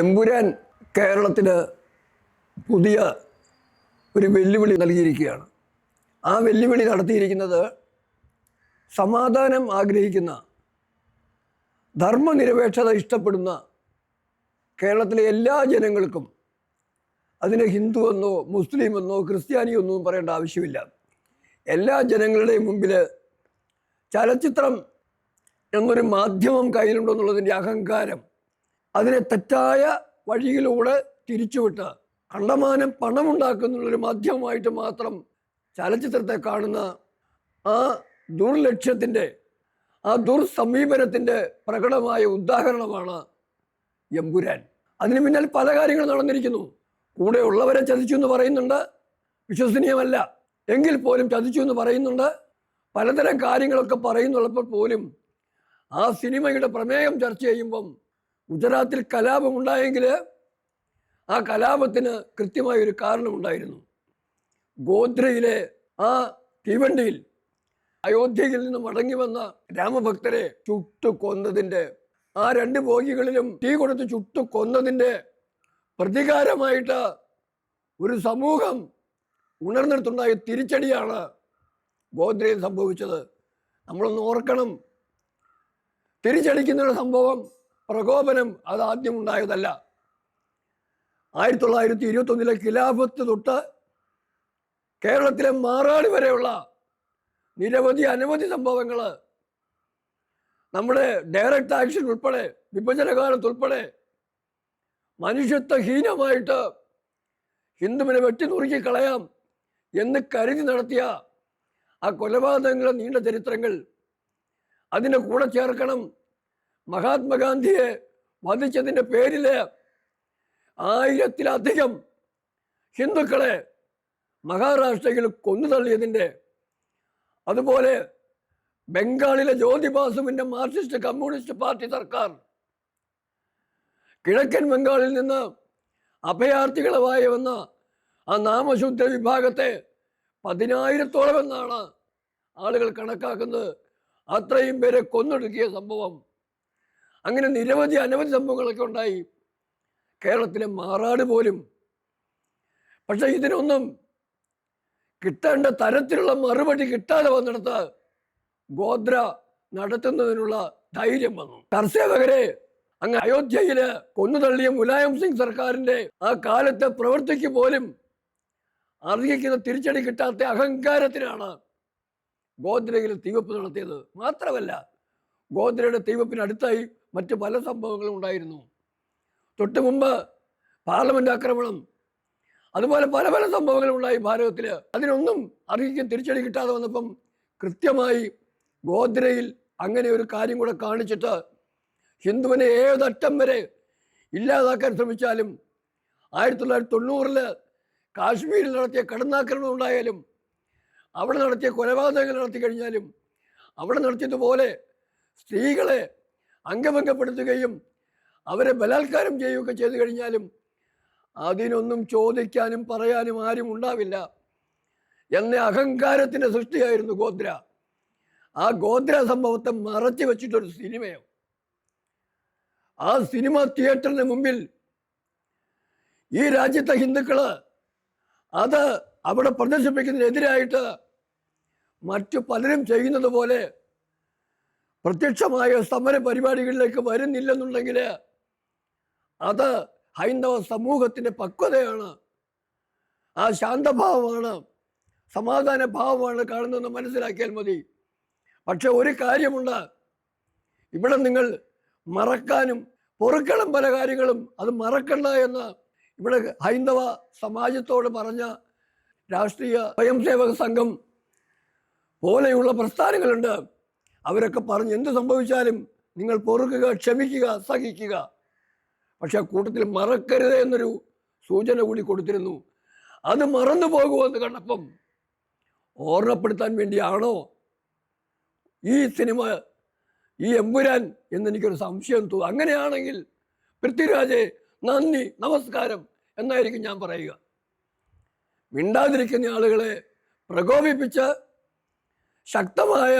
എമ്പുരാൻ കേരളത്തിന് പുതിയ ഒരു വെല്ലുവിളി നൽകിയിരിക്കുകയാണ്. ആ വെല്ലുവിളി നടത്തിയിരിക്കുന്നത് സമാധാനം ആഗ്രഹിക്കുന്ന ധർമ്മനിരപേക്ഷത ഇഷ്ടപ്പെടുന്ന കേരളത്തിലെ എല്ലാ ജനങ്ങൾക്കും അതിന് ഹിന്ദു എന്നോ മുസ്ലിം എന്നോ ക്രിസ്ത്യാനി എന്നോ പറയേണ്ട ആവശ്യമില്ല. എല്ലാ ജനങ്ങളുടെയും മുമ്പിൽ ചലച്ചിത്രം എന്നൊരു മാധ്യമം കയ്യിലുണ്ടെന്നുള്ളതിന്റെ അഹങ്കാരം അതിനെ തെറ്റായ വഴിയിലൂടെ തിരിച്ചുവിട്ട് കണ്ടമാനം പണമുണ്ടാക്കുന്നുള്ളൊരു മാധ്യമമായിട്ട് മാത്രം ചലച്ചിത്രത്തെ കാണുന്ന ആ ദുർലക്ഷ്യത്തിന്റെ ആ ദുർസമീപനത്തിന്റെ പ്രകടമായ ഉദാഹരണമാണ് എമ്പുരാൻ. അതിന് പിന്നിൽ പല കാര്യങ്ങൾ നടന്നിരിക്കുന്നു. കൂടെ ഉള്ളവരെ ചതിച്ചു എന്ന് പറയുന്നുണ്ട്. വിശ്വസനീയമല്ല. എങ്കിൽ പോലും ചതിച്ചു എന്ന് പറയുന്നുണ്ട്. പലതരം കാര്യങ്ങളൊക്കെ പറയുന്നുള്ളപ്പോൾ പോലും ആ സിനിമയുടെ പ്രമേയം ചർച്ച ചെയ്യുമ്പം ഗുജറാത്തിൽ കലാപം ഉണ്ടായെങ്കിൽ ആ കലാപത്തിന് കൃത്യമായ ഒരു കാരണമുണ്ടായിരുന്നു ഗോത്രയിലെ ആ തീവണ്ടിയിൽ അയോധ്യയിൽ നിന്ന് മടങ്ങി വന്ന രാമഭക്തരെ ചുട്ടു കൊന്നതിന്റെ ആ രണ്ട് ബോഗികളിലും തീ കൊടുത്ത് ചുട്ടു കൊന്നതിന്റെ പ്രതികാരമായിട്ട് ഒരു സമൂഹം ഉണർന്നിടത്തുണ്ടായ തിരിച്ചടിയാണ് ഗോദ്രയിൽ സംഭവിച്ചത്. നമ്മളൊന്ന് ഓർക്കണം. തിരിച്ചടിക്കുന്ന സംഭവം പ്രകോപനം അത് ആദ്യം ഉണ്ടായതല്ല. ആയിരത്തി തൊള്ളായിരത്തി ഇരുപത്തൊന്നിലെ ഖിലാഫത്ത് തൊട്ട് കേരളത്തിലെ മാറാട് വരെയുള്ള നിരവധി അനവധി സംഭവങ്ങൾ. നമ്മുടെ ഡയറക്ട് ആക്ഷൻ ഉൾപ്പെടെ വിഭജനകാലത്ത് ഉൾപ്പെടെ മനുഷ്യത്വഹീനമായിട്ട് ഹിന്ദുവിനെ വെട്ടി നുറുക്കി കളയാം. എന്ന് കരുതി നടത്തിയ ആ കൊലപാതകങ്ങളുടെ നീണ്ട ചരിത്രങ്ങൾ അതിന്റെ കൂടെ ചേർക്കണം. മഹാത്മാഗാന്ധിയെ വധിച്ചതിന്റെ പേരിൽ ആയിരത്തിലധികം ഹിന്ദുക്കളെ മഹാരാഷ്ട്രയിൽ കൊന്നു തള്ളിയതിന്റെ അതുപോലെ ബംഗാളിലെ ജ്യോതിബാസുവിന്റെ മാർക്സിസ്റ്റ് കമ്മ്യൂണിസ്റ്റ് പാർട്ടി സർക്കാർ കിഴക്കൻ ബംഗാളിൽ നിന്ന് അഭയാർത്ഥികളായി വന്ന ആ നാമശുദ്ധ വിഭാഗത്തെ പതിനായിരത്തോളം എന്നാണ് ആളുകൾ കണക്കാക്കുന്നത്. അത്രയും പേരെ കൊന്നൊടുക്കിയ സംഭവം. അങ്ങനെ നിരവധി അനവധി സംഭവങ്ങളൊക്കെ ഉണ്ടായി. കേരളത്തിലെ മാറാട് പോലും. പക്ഷേ ഇതിനൊന്നും കിട്ടേണ്ട തരത്തിലുള്ള മറുപടി കിട്ടാതെ വന്നിടത്ത് ഗോത്ര നടത്തുന്നതിനുള്ള ധൈര്യം വന്നു. കർഷകരെ അങ്ങ് അയോധ്യയിൽ കൊന്നുതള്ളിയ മുലായം സിംഗ് സർക്കാരിന്റെ ആ കാലത്തെ പ്രവൃത്തിക്ക് പോലും അർഹിക്കുന്ന തിരിച്ചടി കിട്ടാത്ത അഹങ്കാരത്തിനാണ് ഗോദ്രയിൽ തീവപ്പ് നടത്തിയത്. മാത്രമല്ല ഗോദ്രയുടെ തീവപ്പിന് അടുത്തായി മറ്റ് പല സംഭവങ്ങളും ഉണ്ടായിരുന്നു. തൊട്ട് മുമ്പ് പാർലമെന്റ് ആക്രമണം അതുപോലെ പല പല സംഭവങ്ങളും ഉണ്ടായി ഭാരതത്തിൽ അതിനൊന്നും അർഹിക്കും തിരിച്ചടി കിട്ടാതെ വന്നപ്പം കൃത്യമായി ഗോദ്രയിൽ അങ്ങനെ ഒരു കാര്യം കൂടെ കാണിച്ചിട്ട് ഹിന്ദുവിനെ ഏതറ്റം വരെ ഇല്ലാതാക്കാൻ ശ്രമിച്ചാലും ആയിരത്തി തൊള്ളായിരത്തി തൊണ്ണൂറിൽ കാശ്മീരിൽ നടത്തിയ കടന്നാക്രമണം ഉണ്ടായാലും അവിടെ നടത്തിയ കൊലപാതകങ്ങൾ നടത്തി കഴിഞ്ഞാലും അവിടെ നടത്തിയതുപോലെ സ്ത്രീകളെ അംഗഭംഗപ്പെടുത്തുകയും അവരെ ബലാത്കാരം ചെയ്യുകയൊക്കെ ചെയ്തു കഴിഞ്ഞാലും അതിനൊന്നും ചോദിക്കാനും പറയാനും ആരും ഉണ്ടാവില്ല. എന്ന അഹങ്കാരത്തിന്റെ സൃഷ്ടിയായിരുന്നു ഗോദ്ര. ആ ഗോദ്ര സംഭവത്തെ മറച്ചു വെച്ചിട്ടൊരു സിനിമയോ ആ സിനിമ തിയേറ്ററിന് മുമ്പിൽ ഈ രാജ്യത്തെ ഹിന്ദുക്കൾ അത് അവിടെ പ്രദർശിപ്പിക്കുന്നതിനെതിരായിട്ട് മറ്റു പലരും ചെയ്യുന്നത് പോലെ പ്രത്യക്ഷമായ സമര പരിപാടികളിലേക്ക് വരുന്നില്ലെന്നുണ്ടെങ്കിൽ അത് ഹൈന്ദവ സമൂഹത്തിന്റെ പക്വതയാണ്. ആ ശാന്തഭാവമാണ് സമാധാന ഭാവമാണ് കാണുന്നതെന്ന് മനസ്സിലാക്കിയാൽ മതി. പക്ഷെ ഒരു കാര്യമുണ്ട്. ഇവിടെ നിങ്ങൾ മറക്കാനും പൊറുക്കണം പല കാര്യങ്ങളും അത് മറക്കണ്ട എന്ന് ഇവിടെ ഹൈന്ദവ സമാജത്തോട് പറഞ്ഞ രാഷ്ട്രീയ സ്വയംസേവക സംഘം പോലെയുള്ള പ്രസ്ഥാനങ്ങളുണ്ട്. അവരൊക്കെ പറഞ്ഞ് എന്ത് സംഭവിച്ചാലും നിങ്ങൾ പൊറുക്കുക ക്ഷമിക്കുക സഹിക്കുക. പക്ഷെ കൂട്ടത്തിൽ മറക്കരുത് എന്നൊരു സൂചന കൂടി കൊടുത്തിരുന്നു. അത് മറന്നു പോകുമെന്ന് കണ്ടപ്പം ഓർമ്മപ്പെടുത്താൻ വേണ്ടിയാണോ ഈ സിനിമ ഈ എമ്പുരാൻ എന്നെനിക്കൊരു സംശയം തോന്നും. അങ്ങനെയാണെങ്കിൽ പൃഥ്വിരാജെ നന്ദി നമസ്കാരം എന്നായിരിക്കും ഞാൻ പറയുക. മിണ്ടാതിരിക്കുന്ന ആളുകളെ പ്രകോപിപ്പിച്ച് ശക്തമായ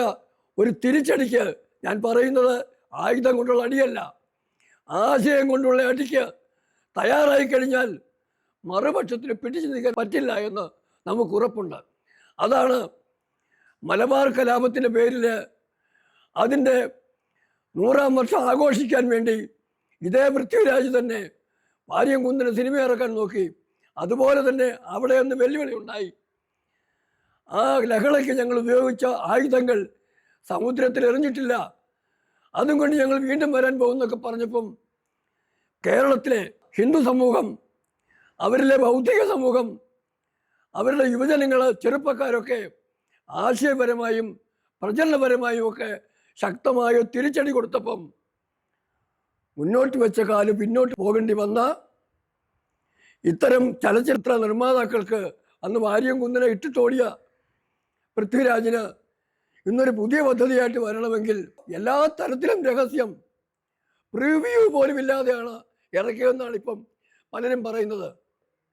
ഒരു തിരിച്ചടിക്ക് ഞാൻ പറയുന്നത് ആയുധം കൊണ്ടുള്ള അടിയല്ല. ആശയം കൊണ്ടുള്ള അടിക്ക് തയ്യാറായി കഴിഞ്ഞാൽ മറുപക്ഷത്തിന് പിടിച്ചു നിൽക്കാൻ പറ്റില്ല എന്ന് നമുക്ക് ഉറപ്പുണ്ട്. അതാണ് മലബാർ കലാപത്തിന്റെ പേരിൽ അതിന്റെ നൂറാം വർഷം ആഘോഷിക്കാൻ വേണ്ടി ഇതേ പൃഥ്വിരാജ് തന്നെ ഭാര്യം കുന്നിന് സിനിമ ഇറക്കാൻ നോക്കി. അതുപോലെ തന്നെ അവിടെ ഒന്ന് വെല്ലുവിളി ഉണ്ടായി. ആ ലഹളയ്ക്ക് ഞങ്ങൾ ഉപയോഗിച്ച ആയുധങ്ങൾ സമുദ്രത്തിൽ എറിഞ്ഞിട്ടില്ല. അതും കൊണ്ട് ഞങ്ങൾ വീണ്ടും വരാൻ പോകുന്നൊക്കെ പറഞ്ഞപ്പം കേരളത്തിലെ ഹിന്ദു സമൂഹം അവരിലെ ബൗദ്ധിക സമൂഹം അവരുടെ യുവജനങ്ങൾ ചെറുപ്പക്കാരൊക്കെ ആശയപരമായും പ്രചരണപരമായും ഒക്കെ ശക്തമായ തിരിച്ചടി കൊടുത്തപ്പം മുന്നോട്ട് വെച്ച കാൽ പിന്നോട്ട് പോകേണ്ടി വന്ന ഇത്തരം ചലച്ചിത്ര നിർമ്മാതാക്കൾക്ക് അന്ന് വാര്യം കുന്നിനെ ഇട്ടിട്ടോടിയ പൃഥ്വിരാജിന് ഇന്നൊരു പുതിയ പദ്ധതിയായിട്ട് വരണമെങ്കിൽ എല്ലാ തരത്തിലും രഹസ്യം പ്രിവ്യൂ പോലും ഇല്ലാതെയാണ് ഇറക്കിയതെന്നാണ് ഇപ്പം പലരും പറയുന്നത്.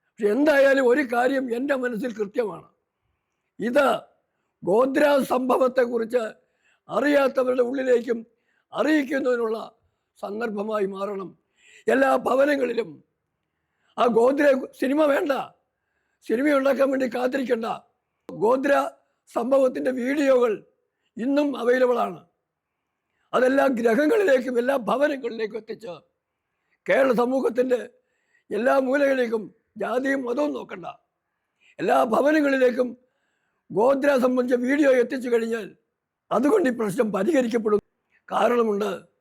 പക്ഷെ എന്തായാലും ഒരു കാര്യം എന്റെ മനസ്സിൽ കൃത്യമാണ്. ഇത് ഗോദ്ര സംഭവത്തെക്കുറിച്ച് അറിയാത്തവരുടെ ഉള്ളിലേക്കും അറിയിക്കുന്നതിനുള്ള സന്ദർഭമായി മാറണം. എല്ലാ ഭവനങ്ങളിലും. ആ ഗോദ്ര സിനിമ വേണ്ട. സിനിമ ഉണ്ടാക്കാൻ വേണ്ടി കാത്തിരിക്കണ്ട. ഗോദ്ര സംഭവത്തിന്റെ വീഡിയോകൾ ഇന്നും അവൈലബിൾ ആണ്. അതെല്ലാ ഗ്രഹങ്ങളിലേക്കും എല്ലാ ഭവനങ്ങളിലേക്കും എത്തിച്ച് കേരള സമൂഹത്തിന്റെ എല്ലാ മൂലകളിലേക്കും ജാതിയും മതവും നോക്കണ്ട. എല്ലാ ഭവനങ്ങളിലേക്കും ഗോദ്ര സംബന്ധിച്ച വീഡിയോ എത്തിച്ചു കഴിഞ്ഞാൽ അതുകൊണ്ട് ഈ പ്രശ്നം പരിഹരിക്കപ്പെടും. കാരണമുണ്ട്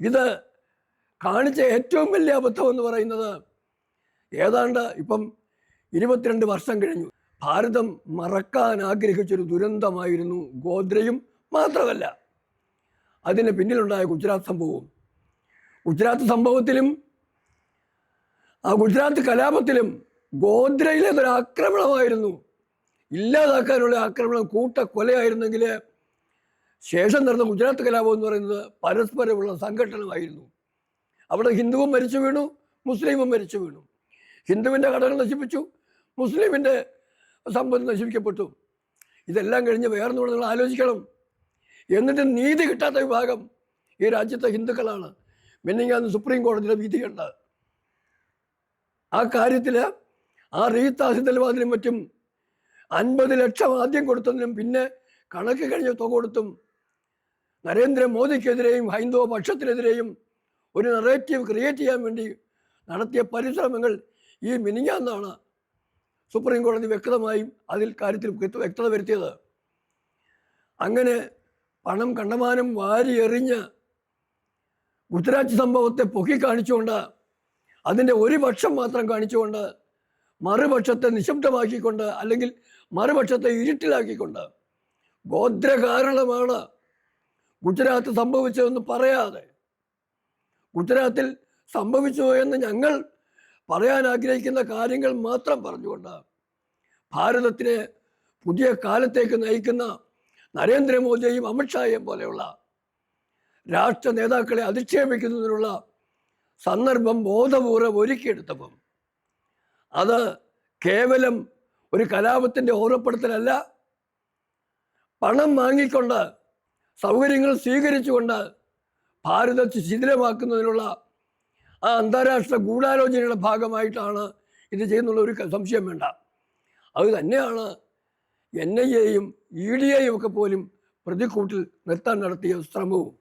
ഇത് കാണിച്ച ഏറ്റവും വലിയ അബദ്ധം എന്ന് പറയുന്നത് ഏതാണ്ട് ഇപ്പം ഇരുപത്തിരണ്ട് വർഷം കഴിഞ്ഞു. ഭാരതം മറക്കാൻ ആഗ്രഹിച്ചൊരു ദുരന്തമായിരുന്നു ഗോദ്രയും മാത്രമല്ല. അതിന് പിന്നിലുണ്ടായ ഗുജറാത്ത് സംഭവവും. ഗുജറാത്ത് സംഭവത്തിലും ആ ഗുജറാത്ത് കലാപത്തിലും ഗോദ്രയിലേതൊരു ആക്രമണമായിരുന്നു ഇല്ലാതാക്കാനുള്ള ആക്രമണം കൂട്ട കൊലയായിരുന്നെങ്കിൽ ശേഷം നടന്ന ഗുജറാത്ത് കലാപം എന്ന് പറയുന്നത് പരസ്പരമുള്ള സംഘട്ടനമായിരുന്നു. അവിടെ ഹിന്ദുവും മരിച്ചു വീണു മുസ്ലിമും മരിച്ചു വീണു. ഹിന്ദുവിന്റെ കടകൾ നശിപ്പിച്ചു മുസ്ലിമിന്റെ സമ്പത്ത് നശിപ്പിക്കപ്പെട്ടു. ഇതെല്ലാം കഴിഞ്ഞ് വേറെ നിങ്ങൾ ആലോചിക്കണം. എന്നിട്ട് നീതി കിട്ടാത്ത വിഭാഗം ഈ രാജ്യത്തെ ഹിന്ദുക്കളാണ്. മിന്നിങ്ങാന്ന് സുപ്രീം കോടതിയുടെ വിധി കണ്ട. ആ കാര്യത്തിൽ ആ റീത്ത് തഹസിൽവാദിനും മറ്റും അൻപത് ലക്ഷം ആദ്യം കൊടുത്തതിനും പിന്നെ കണക്ക് കഴിഞ്ഞ തുക കൊടുത്തും നരേന്ദ്രമോദിക്കെതിരെയും ഹൈന്ദവ പക്ഷത്തിനെതിരെയും ഒരു നെറേറ്റീവ് ക്രിയേറ്റ് ചെയ്യാൻ വേണ്ടി നടത്തിയ പരിശ്രമങ്ങൾ ഈ മിനിഞ്ഞാന്നാണ് സുപ്രീം കോടതി വ്യക്തമായും അതിൽ കാര്യത്തിൽ വ്യക്ത- വ്യക്തത വരുത്തിയത്. അങ്ങനെ പണം കണ്ടമാനം വാരി എറിഞ്ഞ് ഗുജറാത്ത് സംഭവത്തെ പൊക്കി കാണിച്ചുകൊണ്ട് അതിന്റെ ഒരു പക്ഷം മാത്രം കാണിച്ചുകൊണ്ട് മറുപക്ഷത്തെ നിശബ്ദമാക്കിക്കൊണ്ട് അല്ലെങ്കിൽ മറുപക്ഷത്തെ ഇരുട്ടിലാക്കിക്കൊണ്ട് ഗോത്ര കാരണമാണ് ഗുജറാത്ത് സംഭവിച്ചതെന്ന് പറയാതെ. ഗുജറാത്തിൽ സംഭവിച്ചു എന്ന് ഞങ്ങൾ പറയാൻ ആഗ്രഹിക്കുന്ന കാര്യങ്ങൾ മാത്രം പറഞ്ഞുകൊണ്ട് ഭാരതത്തിനെ പുതിയ കാലത്തേക്ക് നയിക്കുന്ന നരേന്ദ്രമോദിയെയും അമിത്ഷായെയും പോലെയുള്ള രാഷ്ട്ര നേതാക്കളെ അധിക്ഷേപിക്കുന്നതിനുള്ള സന്ദർഭം ബോധപൂർവം ഒരുക്കിയെടുത്തപ്പം അത് കേവലം ഒരു കലാപത്തിന്റെ ഓർമ്മപ്പെടുത്തലല്ല. പണം വാങ്ങിക്കൊണ്ട് സൗകര്യങ്ങൾ സ്വീകരിച്ചുകൊണ്ട് ഭാരതത്തെ ശിഥിലമാക്കുന്നതിനുള്ള ആ അന്താരാഷ്ട്ര ഗൂഢാലോചനയുടെ ഭാഗമായിട്ടാണ് ഇത് ചെയ്യുന്നുള്ള ഒരു സംശയം വേണ്ട. അത് തന്നെയാണ് എൻ ഐ എയും ഇ ഡി എയും ഒക്കെ പോലും പ്രതിക്കൂട്ടിൽ നിർത്താൻ നടത്തിയ ശ്രമവും.